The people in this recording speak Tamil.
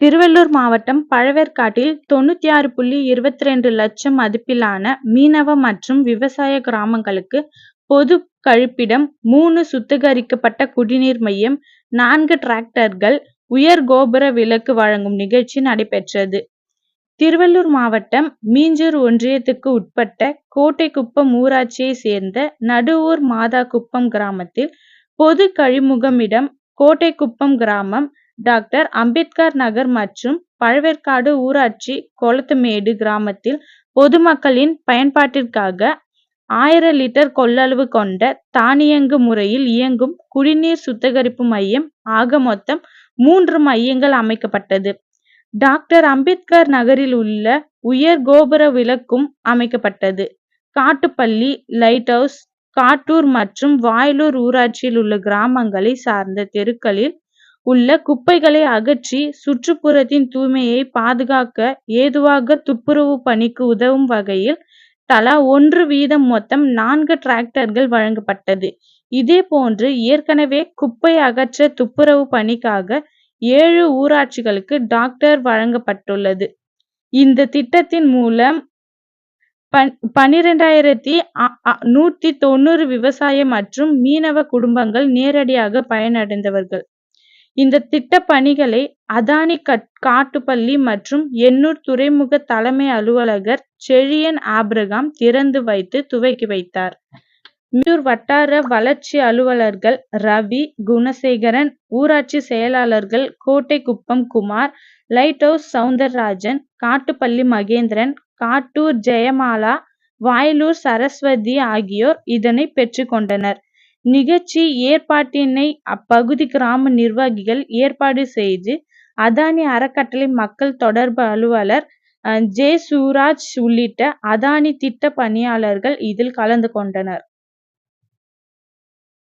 திருவள்ளூர் மாவட்டம் பழவேற்காட்டில் தொண்ணூத்தி ஆறு புள்ளி இருபத்தி ரெண்டு லட்சம் மதிப்பிலான மீனவ மற்றும் விவசாய கிராமங்களுக்கு பொது கழிப்பிடம் மூணு சுத்திகரிக்கப்பட்ட குடிநீர் மையம் நான்கு டிராக்டர்கள் உயர் கோபுர விளக்கு வழங்கும் நிகழ்ச்சி நடைபெற்றது. திருவள்ளூர் மாவட்டம் மீஞ்சூர் ஒன்றியத்துக்கு உட்பட்ட கோட்டைக்குப்பம் ஊராட்சியை சேர்ந்த நடுவூர் மாதா குப்பம் கிராமத்தில் பொது கழிமுகமிடம் கோட்டைக்குப்பம் கிராமம் டாக்டர் அம்பேத்கர் நகர் மற்றும் பழவேற்காடு ஊராட்சி கொளத்துமேடு கிராமத்தில் பொதுமக்களின் பயன்பாட்டிற்காக ஆயிரம் லிட்டர் கொள்ளளவு கொண்ட தானியங்கு முறையில் இயங்கும் குடிநீர் சுத்திகரிப்பு மையம் ஆக மொத்தம் மூன்று மையங்கள் அமைக்கப்பட்டது. டாக்டர் அம்பேத்கர் நகரில் உள்ள உயர் கோபுர விளக்கும் அமைக்கப்பட்டது. காட்டுப்பள்ளி, லைட்ஹவுஸ், காட்டூர் மற்றும் வாயலூர் ஊராட்சியில் உள்ள கிராமங்களை சார்ந்த தெருக்களில் உள்ள குப்பைகளை அகற்றி சுற்றுப்புறத்தின் தூய்மையை பாதுகாக்க ஏதுவாக துப்புரவு பணிக்கு உதவும் வகையில் தலா ஒன்று வீதம் மொத்தம் நான்கு டிராக்டர்கள் வழங்கப்பட்டது. இதே போன்று ஏற்கனவே குப்பை அகற்ற துப்புரவு பணிக்காக ஏழு ஊராட்சிகளுக்கு டாக்டர் வழங்கப்பட்டுள்ளது. இந்த திட்டத்தின் மூலம் பன்னிரண்டாயிரத்தி நூத்தி தொண்ணூறு விவசாய மற்றும் மீனவ குடும்பங்கள் நேரடியாக பயனடைந்தவர்கள். இந்த திட்ட பணிகளை அதானி காட்டுப்பள்ளி மற்றும் எண்ணூர் துறைமுக தலைமை அலுவலகர் செழியன் ஆபிரகாம் திறந்து வைத்து துவக்கி வைத்தார். மீஞ்சூர் வட்டார வளர்ச்சி அலுவலர்கள் ரவி, குணசேகரன், ஊராட்சி செயலாளர்கள் கோட்டைக்குப்பம் குமார், லைட் ஹவுஸ் சவுந்தரராஜன், காட்டுப்பள்ளி மகேந்திரன், காட்டூர் ஜெயமாலா, வாயிலூர் சரஸ்வதி ஆகியோர் இதனை பெற்றுக் கொண்டனர். நிகழ்ச்சி ஏற்பாட்டினை அப்பகுதி கிராம நிர்வாகிகள் ஏற்பாடு செய்து அதானி அறக்கட்டளை மக்கள் தொடர்பு அலுவலர் ஜெயசூராஜ் உள்ளிட்ட அதானி திட்ட பணியாளர்கள் இதில் கலந்து கொண்டனர்.